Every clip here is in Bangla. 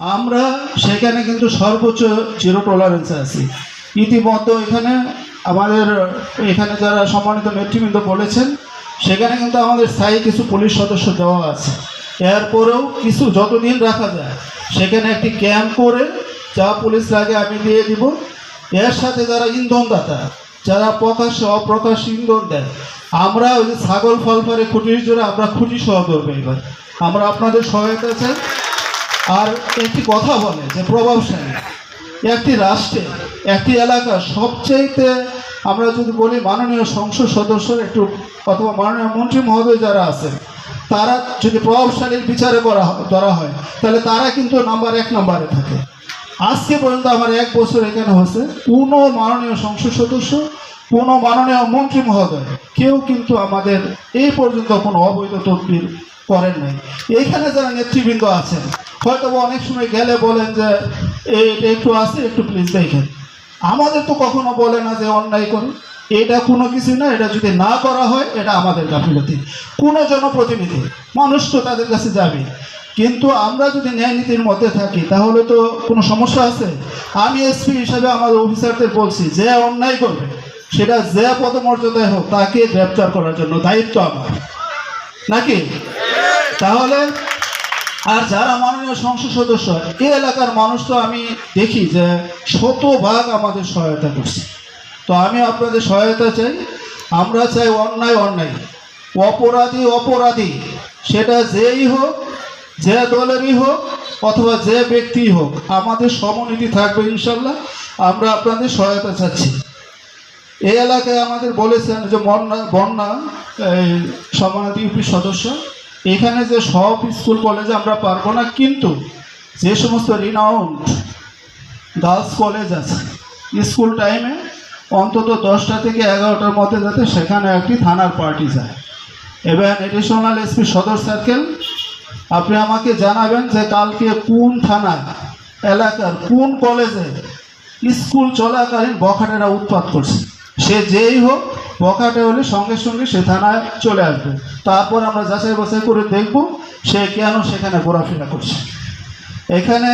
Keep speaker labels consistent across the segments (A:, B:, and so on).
A: আমরা সেখানে কিন্তু সর্বোচ্চ জিরো টলারেন্সে আছি। ইতিমধ্যে এখানে আমাদের, এখানে যারা সম্মানিত নেতৃবৃন্দ বলেছেন, সেখানে কিন্তু আমাদের স্থায়ী কিছু পুলিশ সদস্য দেওয়া আছে। এরপরেও কিছু যতদিন রাখা যায়, সেখানে একটি ক্যাম্প করে যা পুলিশ লাগে আমি দিয়ে দিব। এর সাথে যারা ইন্ধনদাতা, যারা প্রকাশ্যে অপ্রকাশ ইন্ধন দেয়, আমরা ওই যে ছাগল, ফল পারে খুঁটির জোরে আমরা খুঁটি সহ করব এবার। আমরা আপনাদের সহায়তা চাই। আর একটি কথা বলে যে প্রভাবশালী, একটি রাষ্ট্রে, একটি এলাকার সবচেয়েতে আমরা যদি বলি মাননীয় সংসদ সদস্য একটু, অথবা মাননীয় মন্ত্রী মহোদয় যারা আছেন, তারা যদি প্রভাবশালীর বিচারে করা ধরা হয়, তাহলে তারা কিন্তু নাম্বার এক নাম্বারে থাকে। আজকে পর্যন্ত আমার এক বছর এখানে হয়েছে কোনো মাননীয় সংসদ সদস্য কোনো মাননীয় মন্ত্রী মহোদয়, কেউ কিন্তু আমাদের এই পর্যন্ত কোনো অবৈধ তদবির করেন নাই। এইখানে যারা নেতৃবৃন্দ আছেন হয়তো অনেক সময় গেলে বলেন যে "এই, এটা একটু আছে একটু প্লিজ দেখেন। আমাদের তো কখনো বলে না যে অন্যায় করুন। এটা কোনো কিছু না এটা যদি না করা হয় এটা আমাদের গাফিলতি। কোনো জনপ্রতিনিধি মানুষ তো তাদের কাছে যাবে। কিন্তু আমরা যদি ন্যায় নীতির মধ্যে থাকি তাহলে তো কোনো সমস্যা আছে? আমি এসপি হিসাবে আমার অফিসারদের বলছি যে অন্যায় করবে সেটা যে পদমর্যাদায় হোক তাকে গ্রেপ্তার করার জন্য দায়িত্ব আমার। নাকি? তাহলে, আর যারা মাননীয় সংসদ সদস্য, এই এলাকার মানুষ তো আমি দেখি যে শতভাগ আমাদের সহায়তা করছে। তো আমি আপনাদের সহায়তা চাই, আমরা চাই অন্যায় অন্যায়, অপরাধী অপরাধী, সেটা যেই হোক, যে দলেরই হোক, অথবা যে ব্যক্তিই হোক, আমাদের সমনীতি থাকবে ইনশাল্লাহ, আমরা আপনাদের সহায়তা চাচ্ছি। এই এলাকায় আমাদের বলেছেন যে বন্যা বন্যা, এই ইউপি সদস্য এখানে যে সব স্কুল, কলেজে আমরা পারব না, কিন্তু যে সমস্ত রিনাউন্ড গার্লস কলেজ আছে, স্কুল টাইমে অন্তত দশটা থেকে এগারোটার মধ্যে যাতে সেখানে একটি থানার পার্টি যায়। এবং এডিশনাল এসপি সদর সার্কেল আপনি আমাকে জানাবেন যে কালকে কোন থানায়, এলাকার কোন কলেজে স্কুল চলাকালীন বখাটেরা উৎপাত করছে। সে যেই হোক বখাটে হলে সঙ্গে সঙ্গে সে থানায় চলে আসবে। তারপর আমরা যাচাই বাছাই করে দেখব সে কেন সেখানে ঘোরাফেরা করছে। এখানে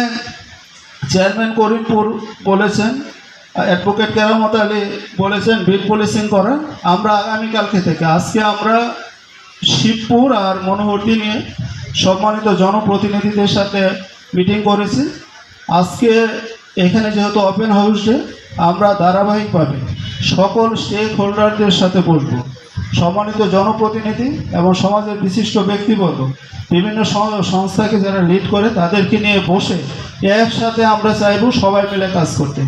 A: চেয়ারম্যান করিমপুর বলেছেন, অ্যাডভোকেট কেরামত আলী বলেছেন, বিল পুলিশিং করা আমরা আগামীকালকে থেকে, আজকে আমরা শিবপুর আর মনোহরটি নিয়ে সম্মানিত জনপ্রতিনিধিদের সাথে মিটিং করেছি। আজকে এখানে যেহেতু ওপেন হাউস আমরা ধারাবাহিকভাবে সকল স্টেক হোল্ডারদের সাথে বসবো। সম্মানিত জনপ্রতিনিধি এবং সমাজের বিশিষ্ট ব্যক্তিবর্গ, বিভিন্ন সংস্থাকে যারা লিড করে, তাদেরকে নিয়ে বসে একসাথে আমরা চাইব সবাই মিলে কাজ করতে।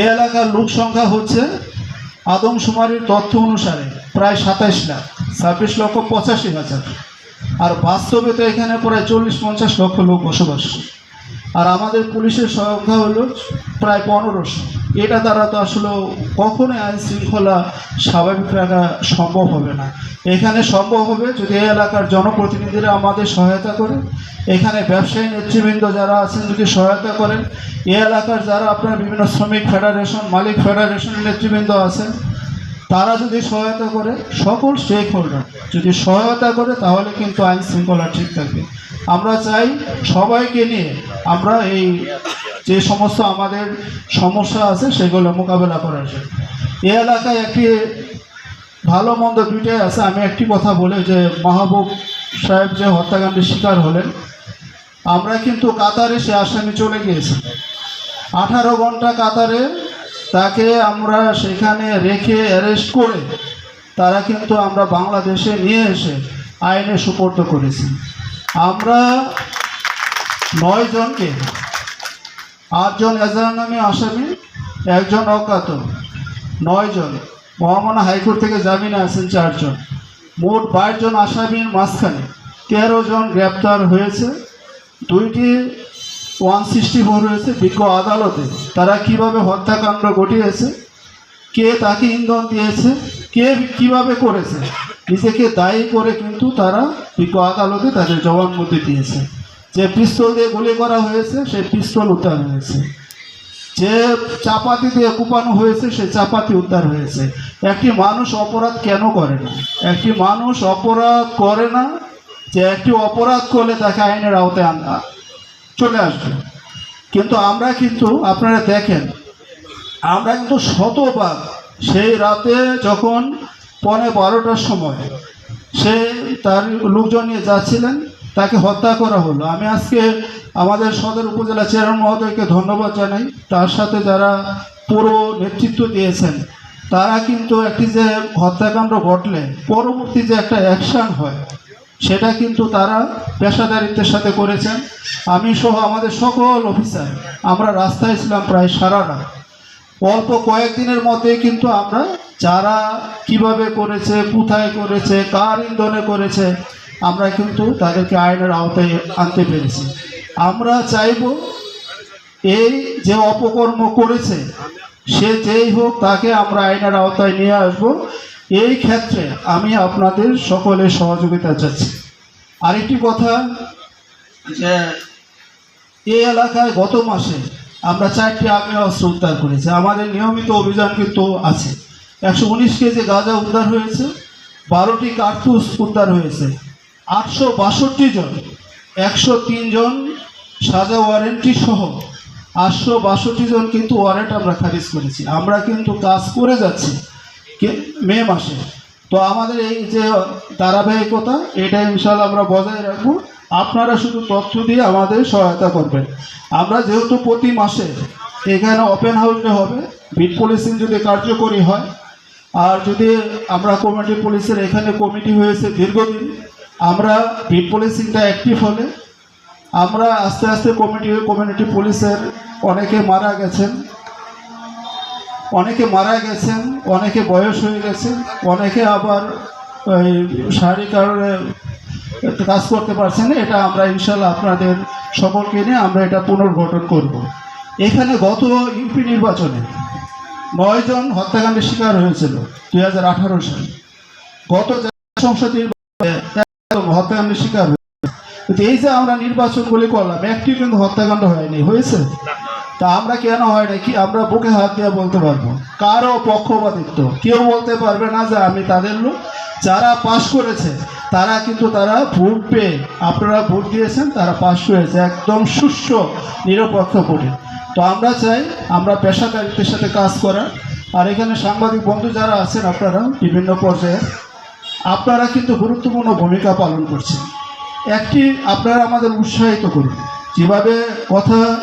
A: এ এলাকার লোক সংখ্যা হচ্ছে আদমশুমারির তথ্য অনুসারে প্রায় সাতাইশ লাখ, ছাব্বিশ লক্ষ পঁচাশি হাজার। আর বাস্তবে তো এখানে প্রায় চল্লিশ পঞ্চাশ লক্ষ লোক বসবাস। করে। আর আমাদের পুলিশের সংখ্যা হলো প্রায় পনেরোশো। এটা দ্বারা তো আসলে কখনোই আইন শৃঙ্খলা স্বাভাবিক রাখা সম্ভব হবে না। এখানে সম্ভব হবে যদি এই এলাকার জনপ্রতিনিধিরা আমাদের সহায়তা করে। এখানে ব্যবসায়ী নেতৃবৃন্দ যারা আছেন যদি সহায়তা করেন। এই এলাকার যারা আপনার বিভিন্ন শ্রমিক ফেডারেশন, মালিক ফেডারেশনের নেতৃবৃন্দ আছেন তারা যদি সহায়তা করে, সকল স্টেক হোল্ডার যদি সহায়তা করে, তাহলে কিন্তু আইন শৃঙ্খলা ঠিক থাকবে। আমরা চাই সবাইকে নিয়ে আমরা এই যে সমস্ত আমাদের সমস্যা আছে, সেগুলো মোকাবেলা করার জন্য এ এলাকায় একটি ভালো মন্দ দুইটাই আছে। আমি একটি কথা বলে যে, মাহবুব সাহেব যে হত্যাকাণ্ডের শিকার হলেন, আমরা কিন্তু কাতারে সে আসামি চলে গিয়েছি। আঠারো ঘণ্টা কাতারে তাকে আমরা সেখানে রেখে অ্যারেস্ট করে তারা কিন্তু আমরা বাংলাদেশে নিয়ে এসে আইনে সুপর্দ করেছি। আমরা নয় জনকে আটজন এজাহার নামে আসামি, একজন অজ্ঞাত, নয় জন। মহামানা হাইকোর্ট থেকে জামিনে আছেন চারজন মোট বাইশ জন আসামির মাঝখানে তেরো জন গ্রেপ্তার হয়েছে। দুইটি ওয়ান সিক্সটি ফোর হয়েছে বিজ্ঞ আদালতে। তারা কীভাবে হত্যাকাণ্ড ঘটিয়েছে? কে তাকে ইন্ধন দিয়েছে? কে কীভাবে করেছে? নিজেকে দায়ী করে কিন্তু তারা বিজ্ঞ আদালতে তাদের জবানবন্দি দিয়েছে। যে পিস্তল দিয়ে গুলি করা হয়েছে, সে পিস্তল উদ্ধার হয়েছে। যে চাপাতি দিয়ে কুপানো হয়েছে, সে চাপাতি উদ্ধার হয়েছে। একটি মানুষ অপরাধ কেন করে না? একটি মানুষ অপরাধ করে না যে একটি অপরাধ করলে তাকে আইনের আওতায় চলে আসবে। কিন্তু আমরা কিন্তু, আপনারা দেখেন, আমরা কিন্তু শতবার সেই রাতে যখন পনে বারোটার সময় সে তার লোকজন নিয়ে যাচ্ছিলেন, তাকে হত্যা করা হলো। আমি আজকে আমাদের সদর উপজেলা চেয়ারম্যান মহোদয়কে ধন্যবাদ জানাই। তার সাথে যারা পুরো নেতৃত্ব দিয়েছেন, তারা কিন্তু একটি যে হত্যাকাণ্ড ঘটলে, পরবর্তী যে একটা অ্যাকশান হয় সেটা কিন্তু তারা পেশাদারিত্বের সাথে করেছেন। আমি সহ আমাদের সকল অফিসার, আমরা রাস্তায় ছিলাম প্রায় সারা রাত। অল্প কয়েকদিনের মধ্যে কিন্তু আমরা যারা কীভাবে করেছে, কোথায় করেছে, কার ইন্ধনে করেছে, আমরা কিন্তু তাদেরকে আইনের আওতায় আনতে পেরেছি। আমরা চাইব এই যে অপকর্ম করেছে, সে যেই হোক তাকে আমরা আইনের আওতায় নিয়ে আসব। এই ক্ষেত্রে আমি আপনাদের সকলের সহযোগিতা চাচ্ছি। আরেকটি কথা যে, এই এলাকায় গত মাসে আমরা চারটি আগ্নেয় অস্ত্র উদ্ধার করেছি। আমাদের নিয়মিত অভিযান কিন্তু আছে। একশো উনিশ কেজি গাঁজা উদ্ধার হয়েছে, বারোটি কার্তুস উদ্ধার হয়েছে, আটশো বাষট্টি জন, একশো তিন জন সাজা ওয়ারেন্টি সহ আটশো বাষট্টি জন কিন্তু ওয়ারেন্ট আমরা খারিজ করেছি। আমরা কিন্তু কাজ করে যাচ্ছি। মে মাসে। তো আমাদের এই যে ধারাবাহিকতা এটা ইনশাল্লাহ আমরা বজায় রাখব। আপনারা শুধু তথ্য দিয়ে আমাদের সহায়তা করবেন। আমরা যেহেতু প্রতি মাসে এখানে ওপেন হাউসে হবে বিট পুলিশিং যদি কার্যকরী হয়, আর যদি আমরা কমিটি পুলিশের এখানে কমিটি হয়েছে দীর্ঘদিন, আমরা বিট পুলিশিংটা অ্যাক্টিভ হলে, আমরা আস্তে আস্তে কমিটি কমিউনিটি পুলিশের অনেকে মারা গেছেন। অনেকে মারা গেছেন, অনেকে বয়স হয়ে গেছেন অনেকে আবার ওই শারীরিক কারণে কাজ করতে পারছেন এটা আমরা ইনশাল্লাহ আপনাদের সকলকে নিয়ে আমরা এটা পুনর্গঠন করব। এখানে গত ইউপি নির্বাচনে নয়জন হত্যাকাণ্ডের শিকার হয়েছিল দুই হাজার আঠারো সালে। গত সংসদ নির্বাচনে হত্যাকাণ্ডের শিকার হয়েছে। এই যে আমরা নির্বাচনগুলি করলাম একটি কিন্তু হত্যাকাণ্ড হয়নি, হয়েছে? তা আমরা কেন হয় না কি আমরা বুকে হাত দিয়ে বলতে পারব? কারও পক্ষপাতিত্ব। কেউ বলতে পারবে না যে আমি তাদের লোক। যারা পাশ করেছে, তারা কিন্তু তারা ভোট পেয়ে, আপনারা ভোট দিয়েছেন, তারা পাশ হয়েছে। একদম সুষ্ঠ নিরপেক্ষ ভোটে। তো আমরা চাই আমরা পেশাদারিত্বের সাথে কাজ করা আর এখানে সাংবাদিক বন্ধু যারা আছেন আপনারা, বিভিন্ন পর্যায়ে আপনারা কিন্তু গুরুত্বপূর্ণ ভূমিকা পালন করছেন। একটি আপনারা আমাদের উৎসাহিত করুন। যেভাবে কথা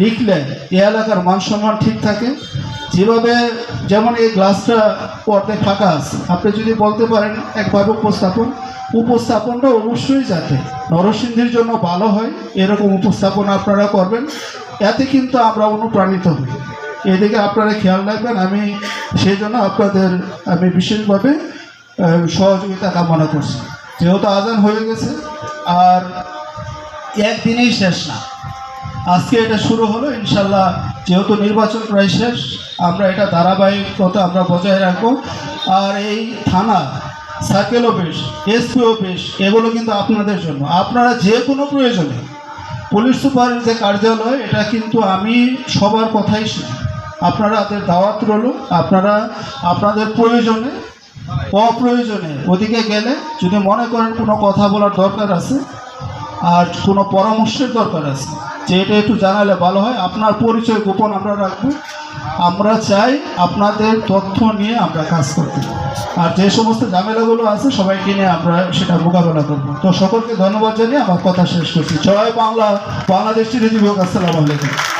A: লিখলে এ এলাকার মান সম্মান ঠিক থাকে? যেভাবে যেমন এই গ্লাসটা অর্ধেক ফাঁকা আছে, আপনি যদি বলতে পারেন একভাবে উপস্থাপন। উপস্থাপনটা অবশ্যই যাতে নরসিংদীর জন্য ভালো হয়, এরকম উপস্থাপন আপনারা করবেন। এতে কিন্তু আমরা অনুপ্রাণিত হই। এদিকে আপনারা খেয়াল রাখবেন, আমি সেই জন্য আপনাদের, আমি বিশেষভাবে সহযোগিতা কামনা করছি। যেহেতু আজান হয়ে গেছে, আর একদিনেই শেষ না। আজকে এটা শুরু হলো, ইনশাল্লাহ যেহেতু নির্বাচন প্রায় শেষ, আমরা এটা ধারাবাহিকতা আমরা বজায় রাখব। আর এই থানা সার্কেল অফিস এসপি অফিস এগুলো কিন্তু আপনাদের জন্য। আপনারা যে কোনো প্রয়োজনে, পুলিশ সুপারের যে কার্যালয়, এটা কিন্তু আমি সবার কথাই শুনি। আপনারা তাদের দাওয়াত রইল, আপনারা আপনাদের প্রয়োজনে, অপ্রয়োজনে ওদিকে গেলে যদি মনে করেন কোনো কথা বলার দরকার আছে, আর কোনো পরামর্শের দরকার আছে যে এটা একটু জানালে ভালো হয়। আপনার পরিচয় গোপন আমরা রাখব। আমরা চাই আপনাদের তথ্য নিয়ে আমরা কাজ করতে। আর যে সমস্ত ঝামেলাগুলো আছে, সবাইকে নিয়ে আমরা সেটা মোকাবেলা করব। তো সকলকে ধন্যবাদ জানিয়ে আমার কথা শেষ করছি। জয় বাংলা, বাংলাদেশ চিরজীবী আসসালামু আলাইকুম।